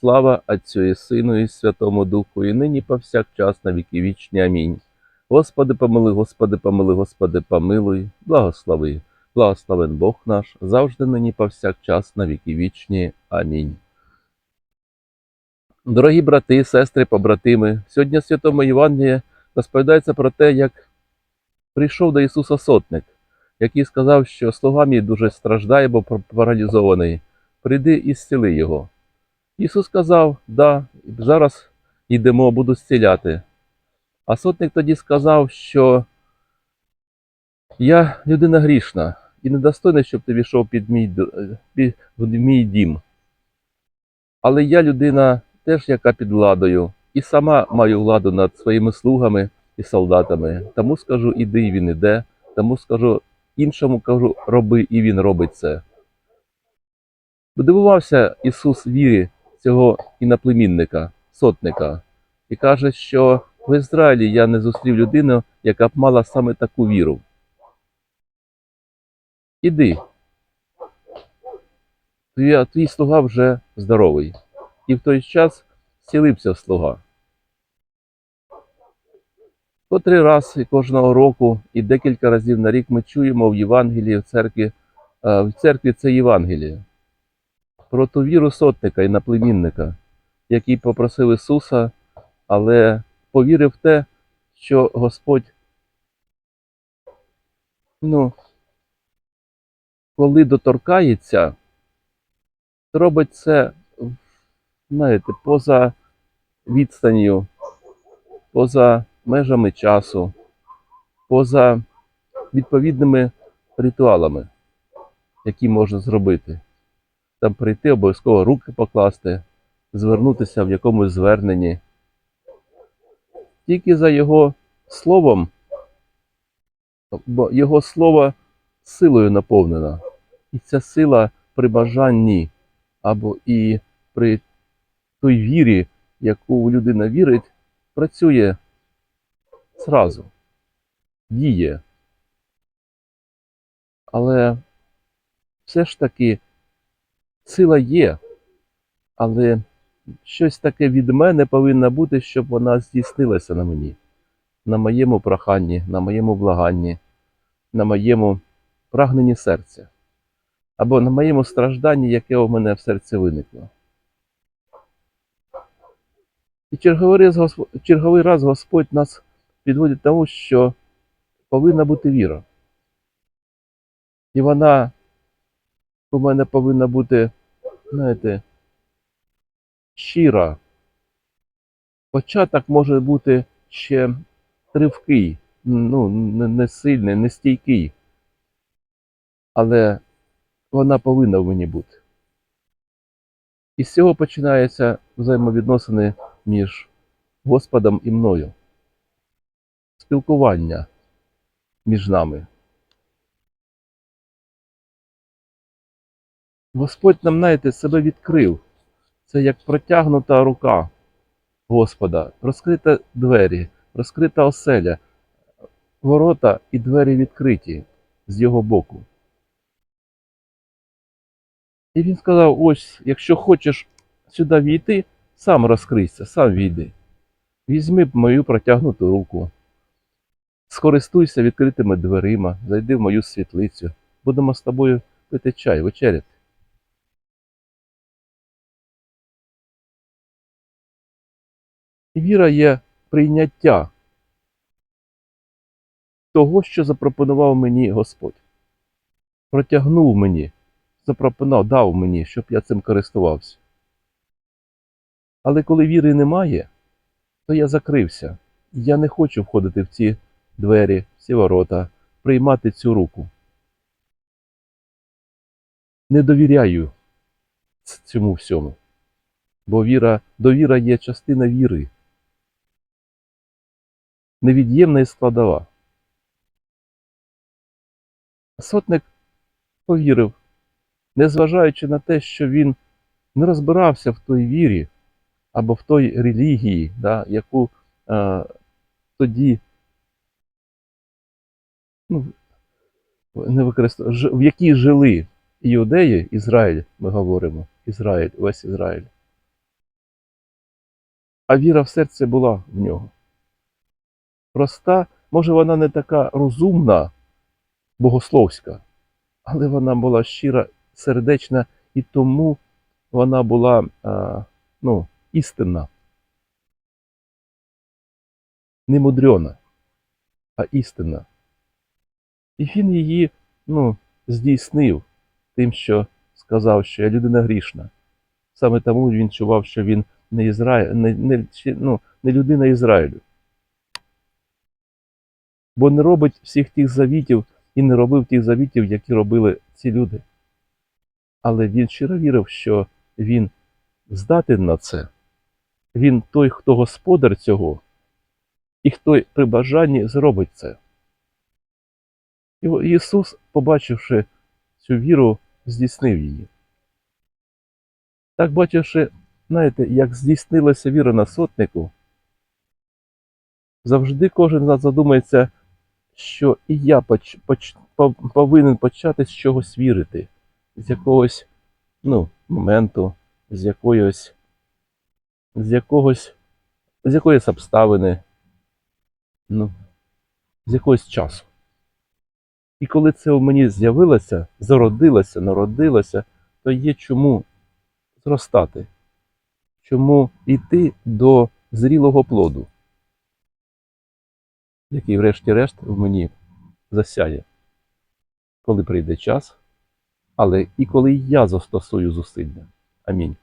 Слава Отцю і Сину, і Святому Духу, і нині повсякчас на віки вічні. Амінь. Господи, помили, Господи, помили, Господи, помилуй, благослови. Благословен Бог наш, завжди нині повсякчас на віки вічні. Амінь. Дорогі брати, сестри, побратими, сьогодні Святому Євангелії розповідається про те, як прийшов до Ісуса сотник, який сказав, що слуга мій дуже страждає, бо паралізований. Прийди і зціли його. Ісус сказав, да, зараз йдемо, буду зціляти. А сотник тоді сказав, що я людина грішна і недостойний, щоб ти війшов під мій, під, в мій дім. Але я людина теж, яка під владою, і сама маю владу над своїми слугами і солдатами. Тому скажу, іди, і він іде, тому скажу, іншому кажу, роби, і він робить це. Дивувався Ісус вірі цього іноплемінника, сотника, і каже, що в Ізраїлі я не зустрів людину, яка б мала саме таку віру. Іди. Твій, твій слуга вже здоровий. І в той час зцілився слуга. Котрий раз і кожного року і декілька разів на рік ми чуємо в Євангелії в церкві, е, в церкві це Євангеліє про ту віру сотника і наплемінника, який попросив Ісуса, але повірив в те, що Господь, ну, коли доторкається, робить це, знаєте, поза відстанню, поза межами часу, поза відповідними ритуалами, які можна зробити там прийти, обов'язково руки покласти, звернутися в якомусь зверненні. Тільки за його словом, бо його слово силою наповнено. І ця сила при бажанні або і при той вірі, яку людина вірить, працює зразу, діє. Але все ж таки сила є, але щось таке від мене повинно бути, щоб вона здійснилася на мені, на моєму проханні, на моєму благанні, на моєму прагненні серця, або на моєму стражданні, яке у мене в серці виникло. І черговий раз, Господь, нас підводить тому, що повинна бути віра. І вона у мене повинна бути, знаєте, щира. Початок може бути ще тривкий, ну, не, сильний, не стійкий. Але вона повинна в мені бути. І з цього починаються взаємовідносини між Господом і мною. Спілкування між нами. Господь нам, знаєте, себе відкрив. Це як протягнута рука Господа, розкрита двері, розкрита оселя, ворота і двері відкриті з його боку. І він сказав: ось, якщо хочеш сюди війти, сам розкрийся, сам війди. Візьми мою протягнуту руку, скористуйся відкритими дверима, зайди в мою світлицю. Будемо з тобою пити чай, вечеряти. Віра є прийняття того, що запропонував мені Господь. Протягнув мені, запропонував, дав мені, щоб я цим користувався. Але коли віри немає, то я закрився. Я не хочу входити в ці двері, в ці ворота, приймати цю руку. Не довіряю цьому всьому. Бо віра, довіра є частина віри, невід'ємна і складова. Сотник повірив, незважаючи на те, що він не розбирався в той вірі або в той релігії, да, яку е, тоді ну, не використов... ж- в якій жили іудеї, Ізраїль, ми говоримо, Ізраїль, весь Ізраїль. А віра в серці була в нього. Проста, може, вона не така розумна, богословська, але вона була щира, сердечна, і тому вона була а, ну, істинна. Не мудрена, а істинна. І він її ну, здійснив тим, що сказав, що я людина грішна. Саме тому він чував, що він не, Ізраїль, не, не, ну, не людина Ізраїлю. Бо не робить всіх тих завітів і не робив тих завітів, які робили ці люди. Але він щиро вірив, що він здатен на це. Він той, хто господар цього, і хто при бажанні зробить це. І Ісус, побачивши цю віру, здійснив її. Так, бачивши, знаєте, як здійснилася віра на сотнику, завжди кожен з нас задумається, що і я поч, поч, пов- повинен почати з чогось вірити, з якогось ну, моменту, з якоїсь, з якогось, з якоїсь обставини, ну, з якогось часу. І коли це у мені з'явилося, зародилося, народилося, то є чому зростати, чому йти до зрілого плоду, який, врешті-решт, в мені засяє, коли прийде час, але і коли я застосую зусилля. Амінь.